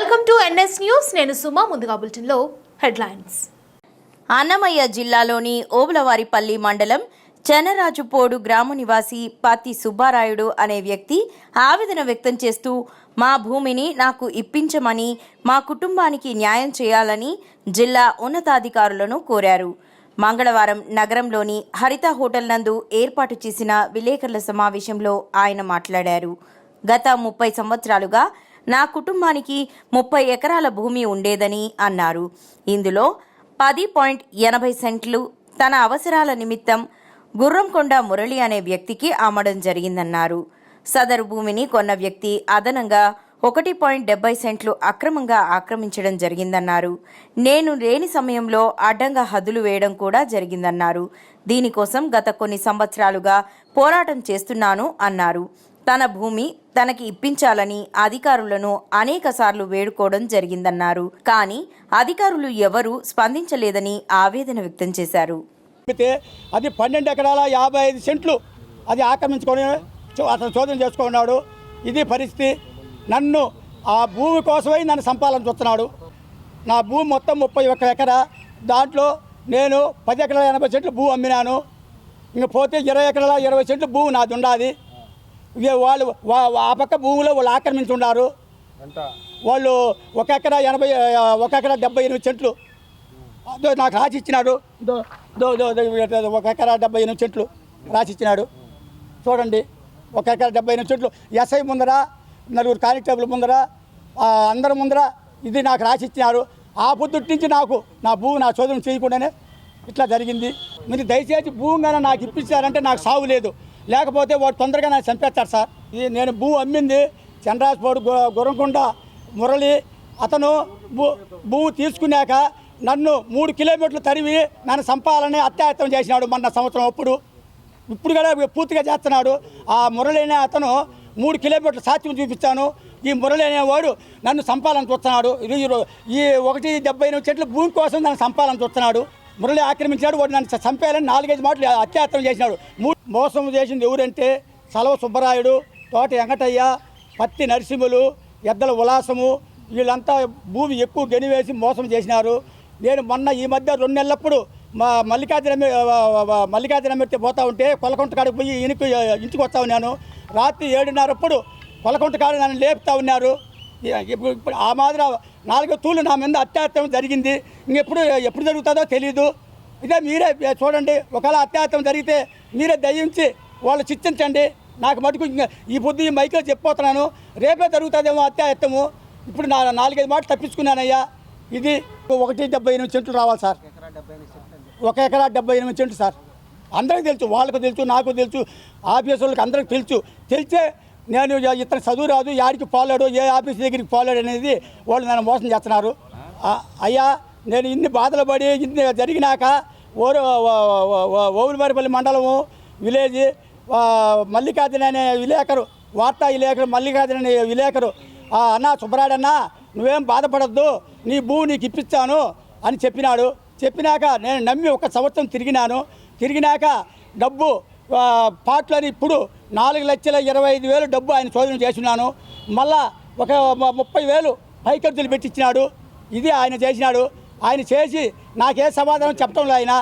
Welcome to NS news. నేను సుమా ముందుగా బులెటిన్లో హెడ్లైన్స్. అన్నమయ్య జిల్లాలోని ఓబులవారిపల్లి మండలం చెనరాజుపోడు గ్రామ నివాసి పాతి సుబ్బారాయుడు అనే వ్యక్తి ఆవేదన వ్యక్తం చేస్తూ మా భూమిని నాకు ఇప్పించమని మా కుటుంబానికి న్యాయం చేయాలని జిల్లా ఉన్నతాధికారులను కోరారు. మంగళవారం నగరంలోని హరిత హోటల్ నందు ఏర్పాటు చేసిన విలేకరుల సమావేశంలో ఆయన మాట్లాడారు. గత ముప్పై సంవత్సరాలుగా నా కుటుంబానికి ముప్పై ఎకరాల భూమి ఉండేదని అన్నారు. ఇందులో పది పాయింట్ ఎనభై సెంట్లు తన అవసరాల నిమిత్తం గుర్రంకొండ మురళి అనే వ్యక్తికి అమ్మడం జరిగిందన్నారు. సదరు భూమిని కొన్న వ్యక్తి అదనంగా ఒకటి పాయింట్ డెబ్బై సెంట్లు అక్రమంగా ఆక్రమించడం జరిగిందన్నారు. నేను లేని సమయంలో అడ్డంగా హద్దులు వేయడం కూడా జరిగిందన్నారు. దీనికోసం గత కొన్ని సంవత్సరాలుగా పోరాటం చేస్తున్నాను అన్నారు. తన భూమి తనకి ఇప్పించాలని అధికారులను అనేకసార్లు వేడుకోవడం జరిగిందన్నారు. కానీ అధికారులు ఎవరూ స్పందించలేదని ఆవేదన వ్యక్తం చేశారు. అయితే అది పన్నెండు ఎకరాల యాభై ఐదు సెంట్లు అది ఆక్రమించుకొని చో- అతను చోదన చేసుకున్నాడు. ఇది పరిస్థితి. నన్ను ఆ భూమి కోసమై నన్ను సంపాదన చూస్తున్నాడు. నా భూమి మొత్తం ముప్పై ఒక్క ఎకరా. దాంట్లో నేను పది ఎకరాల ఎనభై సెంట్లు భూ అమ్మినాను. ఇంక పోతే ఇరవై ఎకరాల ఇరవై సెంట్లు భూమి నాది ఉండాలి. వాళ్ళు వా- ఆ పక్క భూమిలో వాళ్ళు ఆక్రమించి ఉన్నారు వాళ్ళు ఒక ఎకరా ఎనభై ఒక ఎకరా డెబ్బై ఎనిమిది అదో నాకు రాసి ఇచ్చినాడు. ఒక ఎకరా డెబ్బై ఎనిమిది చెట్లు రాసి ఇచ్చినాడు. చూడండి. ఒక ఎకరా డెబ్బై ఎనిమిది చెట్లు. ఎస్ఐ ముందర నలుగురు కానిస్టేబుల్ ముందర అందరి ముందర ఇది నాకు రాసి ఇచ్చినారు. ఆ పొద్దుటి నుంచి నాకు నా భూమి నా చోదనం చేయకుండానే ఇట్లా జరిగింది. మీరు దయచేసి భూమి నాకు ఇప్పించారంటే నాకు సాగు లేదు. లేకపోతే వాడు తొందరగా నన్ను చంపేస్తాడు సార్. ఇది నేను భూ అమ్మింది చంద్రాజపోడు గుర్రంకొండ మురళి. అతను భూ భూ తీసుకున్నాక నన్ను మూడు కిలోమీటర్లు తరివి నన్ను చంపాలని అత్యాయత్నం చేసినాడు మొన్న సంవత్సరం అప్పుడు. ఇప్పుడు కూడా పూర్తిగా చేస్తున్నాడు. ఆ మురళి అనే అతను మూడు కిలోమీటర్ల సాత్యం చూపించాను. ఈ మురళి అనేవాడు నన్ను చంపాలని చూస్తున్నాడు. ఈ ఈ ఒకటి డెబ్బై ఎనిమిది చెట్ల భూమి కోసం నన్ను చంపాలని చూస్తున్నాడు. మురళి ఆక్రమించాడు వాడు నన్ను చంపేయాలని నాలుగైదు మాటలు అత్యాత్రం చేసినాడు. మూడు మోసం చేసింది ఎవరంటే సలవ సుబ్బరాయుడు తోట వెంకటయ్య పత్తి నరసింహులు ఎద్దల ఉల్లాసము వీళ్ళంతా భూమి ఎక్కువ గెనివేసి మోసం చేసినారు. నేను మొన్న ఈ మధ్య రెండు నెలలప్పుడు మా మల్లికార్జున మల్లికార్జున మెట్టి పోతా ఉంటే కొలకొంట కాడికి పోయి ఇనుకు ఇంటికి వస్తా ఉన్నాను. రాత్రి ఏడున్నరప్పుడు కొలకొంట కాడ నన్ను లేపుతా ఉన్నారు. ఇప్పుడు ఆ మాదిరి నాలుగు తూళ్ళు నా మీద అత్యాత్యం జరిగింది. ఇంకెప్పుడు ఎప్పుడు జరుగుతుందో తెలియదు ఇదే మీరే చూడండి ఒకవేళ అత్యాహతం జరిగితే మీరే దయించి వాళ్ళు శిక్షించండి. నాకు మటుకు ఇంకా ఈ పొద్దు ఈ మైక్లో చెప్పిపోతున్నాను రేపే జరుగుతుందేమో అత్యాయత్తము ఇప్పుడు నా నాలుగైదు మాటలు తప్పించుకున్నానయ్యా. ఇది ఒకటి డెబ్బై ఎనిమిది సెంట్లు రావాలి సార్. ఒక ఎకరా డెబ్బై ఎనిమిది సెంట్లు సార్. అందరికీ తెలుసు వాళ్ళకు తెలుసు నాకు తెలుసు ఆఫీస్ వాళ్ళకి అందరికి తెలుసు. తెలిసే నేను ఇతను చదువు రాదు యాడికి పాలాడు ఏ ఆఫీస్ దగ్గరికి పాలాడు అనేది వాళ్ళు నన్ను మోసం చేస్తున్నారు. అయ్యా నేను ఇన్ని బాధలు పడి ఇన్ని జరిగినాక ఓరు ఓవులమరిపల్లి మండలము విలేజ్ మల్లికార్జున అనే విలేకరు వార్తా విలేకరు మల్లికార్జున అనే విలేకరు అన్నా అన్న సుబ్బరాడన్న నువ్వేం బాధపడద్దు నీ భూమి నీకు ఇప్పిస్తాను అని చెప్పినాడు. చెప్పినాక నేను నమ్మి ఒక సంవత్సరం తిరిగినాను. తిరిగినాక డబ్బు పాటలని ఇప్పుడు నాలుగు లక్షల ఇరవై ఐదు వేలు డబ్బు ఆయన చోదన చేస్తున్నాను మళ్ళా ఒక ముప్పై వేలు పైకర్తులు పెట్టించినాడు ఇది ఆయన చేసినాడు. ఆయన చేసి నాకే సమాధానం చెప్పడంలో ఆయన.